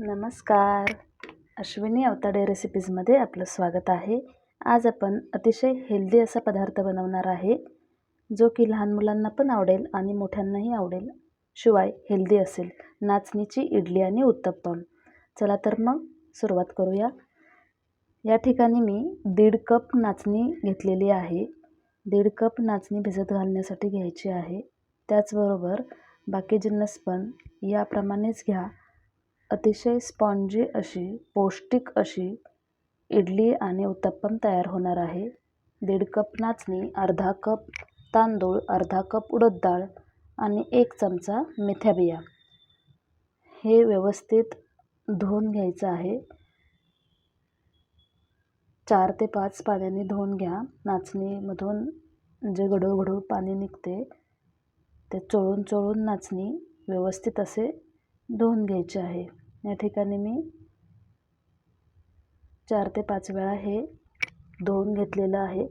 नमस्कार. अश्विनी अवताडे रेसिपीजमध्ये आपलं स्वागत आहे. आज आपण अतिशय हेल्दी असा पदार्थ बनवणार आहे जो की लहान मुलांना पण आवडेल आणि मोठ्यांनाही आवडेल. शिवाय हेल्दी असेल. नाचणीची इडली आणि उत्तप्पम. चला तर मग सुरुवात करूया. या ठिकाणी मी दीड कप नाचणी घेतलेली आहे. दीड कप नाचणी भिजत घालण्यासाठी घ्यायची आहे. त्याचबरोबर बाकी जिन्नस पण. याप्रमाणेच घ्या. अतिशय स्पॉन्जी अशी पौष्टिक अशी इडली आणि उत्तप्पम तयार होणार आहे. दीड कप नाचणी अर्धा कप तांदूळ अर्धा कप उडद डाळ आणि एक चमचा मेथ्या बिया. हे व्यवस्थित धुवून घ्यायचं आहे. चार ते पाच पाण्याने धुवून घ्या. नाचणीमधून जे गडूळ गडूळ पाणी निघते ते चोळून चोळून नाचणी व्यवस्थित असे धुवून घ्यायचे आहे. या ठिकाणी मी चार ते पाच वेळा हे धुवून घेतलेलं आहे.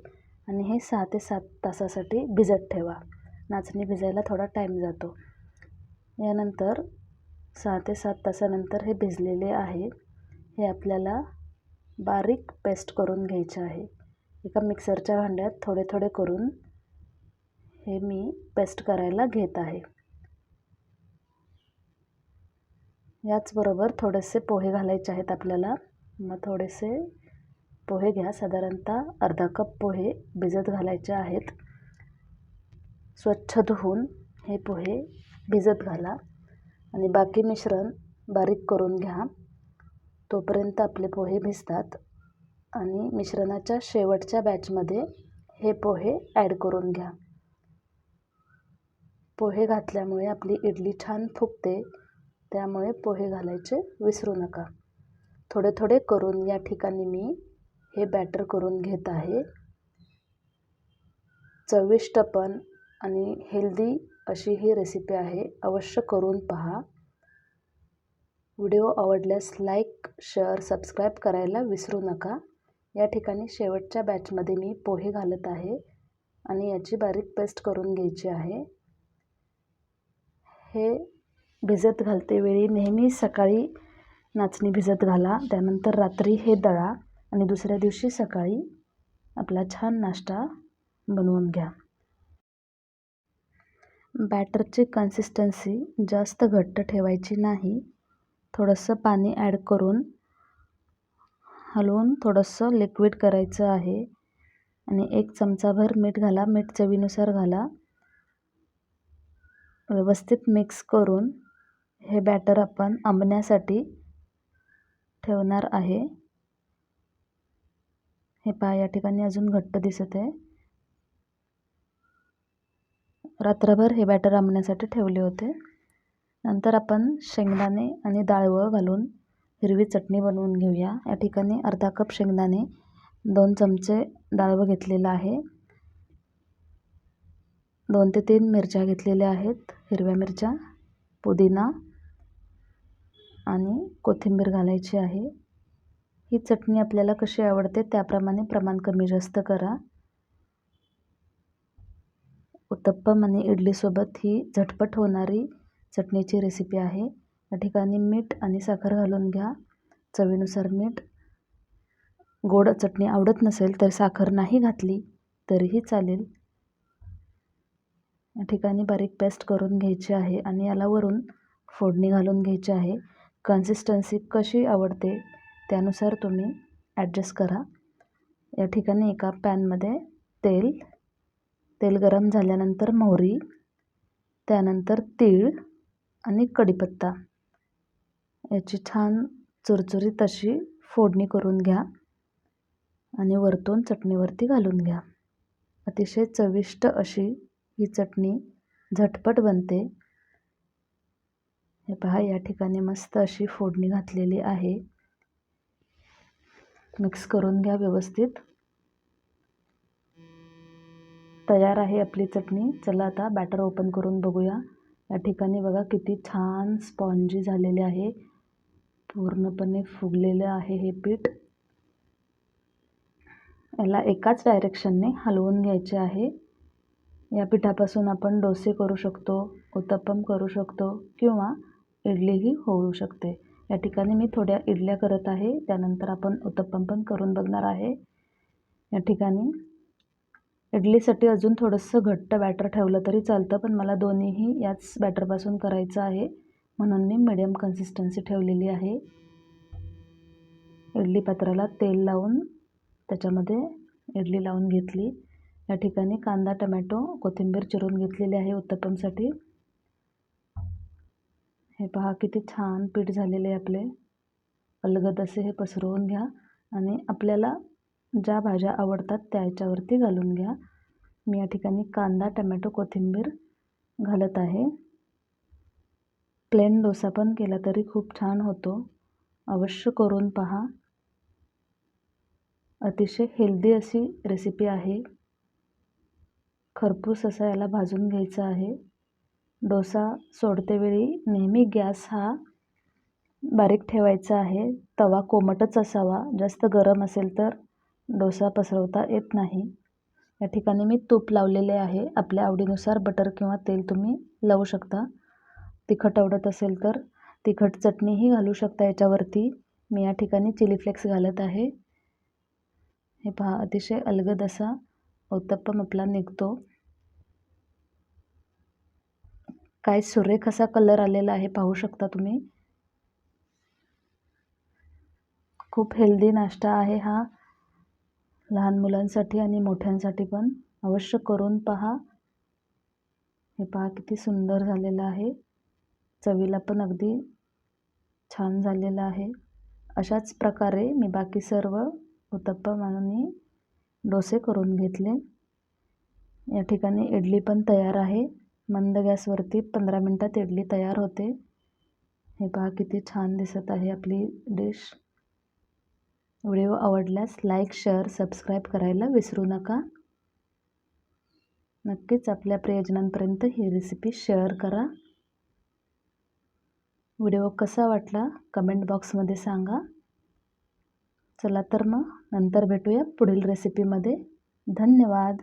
आणि हे सहा ते सात तासासाठी भिजत ठेवा. नाचणी भिजायला थोडा टाईम जातो. यानंतर सहा ते सात तासानंतर हे भिजलेले आहे. हे आपल्याला बारीक पेस्ट करून घ्यायचे आहे. एका मिक्सरच्या भांड्यात थोडे थोडे करून हे मी पेस्ट करायला घेत आहे. याचबरोबर थोडेसे पोहे घालायचे आहेत आपल्याला. मग थोडेसे पोहे घ्या. साधारणतः अर्धा कप पोहे भिजत घालायचे आहेत. स्वच्छ धुवून हे पोहे भिजत घाला आणि बाकी मिश्रण बारीक करून घ्या. तोपर्यंत आपले पोहे भिजतात आणि मिश्रणाच्या शेवटच्या बॅचमध्ये हे पोहे ॲड करून घ्या. पोहे घातल्यामुळे आपली इडली छान फुगते. त्यामुळे पोहे घालायचे विसरू नका. थोडे थोडे करून या ठिकाणी मी हे बॅटर करून घेत आहे. चविष्ट पण आणि हेल्दी अशी ही रेसिपी आहे. अवश्य करून पहा. व्हिडिओ आवडल्यास लाईक शेअर सबस्क्राईब करायला विसरू नका. या ठिकाणी शेवटच्या बॅचमध्ये मी पोहे घालत आहे आणि याची बारीक पेस्ट करून घ्यायची आहे. हे भिजत घालते वेळी. नेहमी सकाळी नाचणी भिजत घाला. त्यानंतर रात्री हे दळा आणि दुसऱ्या दिवशी सकाळी आपला छान नाश्ता बनवून घ्या. बॅटरची कन्सिस्टन्सी जास्त घट्ट ठेवायची नाही. थोडंसं पाणी ॲड करून हलवून थोडंसं लिक्विड करायचं आहे. आणि एक चमचाभर मीठ घाला. मीठ चवीनुसार घाला. व्यवस्थित मिक्स करून हे बॅटर आपण आंबण्यासाठी ठेवणार आहे. हे पहा या ठिकाणी अजून घट्ट दिसत आहे. रात्रभर हे बॅटर आंबण्यासाठी ठेवले होते. नंतर आपण शेंगदाणे आणि डाळवं घालून हिरवी चटणी बनवून घेऊया. या ठिकाणी अर्धा कप शेंगदाणे दोन चमचे डाळवं घेतलेलं आहे. दोन ते तीन मिरच्या घेतलेल्या आहेत हिरव्या मिरच्या. पुदिना आणि कोथिंबीर घालायची आहे. ही चटणी आपल्याला कशी आवडते त्याप्रमाणे प्रमाण कमी जास्त करा. उत्तप्पम आणि इडलीसोबत ही झटपट होणारी चटणीची रेसिपी आहे. या ठिकाणी मीठ आणि साखर घालून घ्या. चवीनुसार मीठ. गोड चटणी आवडत नसेल तर साखर नाही घातली तरीही चालेल. ठिकाणी बारीक पेस्ट करून घ्यायची आहे आणि याला वरून फोडणी घालून घ्यायची आहे. कन्सिस्टन्सी कशी आवडते त्यानुसार तुम्ही ॲडजस्ट करा. या ठिकाणी एका पॅनमध्ये तेल तेल गरम झाल्यानंतर मोहरी त्यानंतर तीळ आणि कढीपत्ता. याची छान चुरचुरीत अशी फोडणी करून घ्या आणि वरतून चटणीवरती घालून घ्या. अतिशय चविष्ट अशी ही चटणी झटपट बनते. हे पहा या ठिकाणी मस्त अशी फोडणी घातलेली आहे. मिक्स करून घ्या व्यवस्थित. तयार आहे आपली चटणी. चला आता बॅटर ओपन करून बघूया. या ठिकाणी बघा किती छान स्पॉन्जी झालेले आहे. पूर्णपणे फुगलेलं आहे हे पीठ. याला एकाच डायरेक्शनने हलवून घ्यायचे आहे. या पिठापासून आपण डोसे करू शकतो उत्तप्पम करू शकतो किंवा इडलीही होऊ शकते. या ठिकाणी मी थोड्या इडल्या करत आहे त्यानंतर आपण उत्तप्पम पण करून बघणार आहे. या ठिकाणी इडलीसाठी अजून थोडंसं घट्ट बॅटर ठेवलं तरी चालतं पण मला दोन्हीही याच बॅटरपासून करायचं आहे म्हणून मी मिडियम कन्सिस्टन्सी ठेवलेली आहे. इडली पात्राला तेल लावून त्याच्यामध्ये इडली लावून घेतली. या ठिकाणी कांदा टमॅटो कोथिंबीर चिरून घेतलेली आहे उत्तपमसाठी. हे पहा किती छान पीठ झालेले आपले. अलगद असे हे पसरवून घ्या आणि आपल्याला ज्या भाज्या आवडतात त्या याच्यावरती घालून घ्या. मी या ठिकाणी कांदा टमॅटो कोथिंबीर घालत आहे. प्लेन डोसा पण केला तरी खूप छान होतो. अवश्य करून पहा. अतिशय हेल्दी अशी रेसिपी आहे. खरपूस असा याला भाजून घ्यायचा आहे. डोसा सोडतेवेळी नेहमी गॅस हा बारीक ठेवायचा आहे. तवा कोमटच असावा. जास्त गरम असेल तर डोसा पसरवता येत नाही. या ठिकाणी मी तूप लावलेले आहे. आपल्या आवडीनुसार बटर किंवा तेल तुम्ही लावू शकता. तिखट आवडत असेल तर तिखट चटणीही घालू शकता याच्यावरती. मी या ठिकाणी चिली फ्लेक्स घालत आहे. हे पहा अतिशय अलगद असा उत्तप्पम आपला निघतो. काय सुरेख असा कलर आलेला आहे पाहू शकता तुम्ही? खूप हेल्दी नाश्ता आहे हा. लहान मुलांसाठी आणि मोठ्यांसाठी पण. अवश्य करून पहा. हे पहा किती सुंदर झालेलं आहे. चवीला पण अगदी छान झालेलं आहे. अशाच प्रकारे मी बाकी सर्व उत्तप्पम आणि डोसे करून घेतले. या ठिकाणी इडली पण तयार आहे. मंद गॅसवरती पंधरा मिनटात इडली तयार होते. हे पहा किती छान दिसत आहे आपली डिश. व्हिडिओ आवडल्यास लाईक शेअर सबस्क्राईब करायला विसरू नका. नक्कीच आपल्या प्रियजनांपर्यंत ही रेसिपी शेअर करा. व्हिडिओ कसा वाटला? कमेंट बॉक्समध्ये सांगा. चला तर मग नंतर भेटूया पुढील रेसिपीमध्ये धन्यवाद.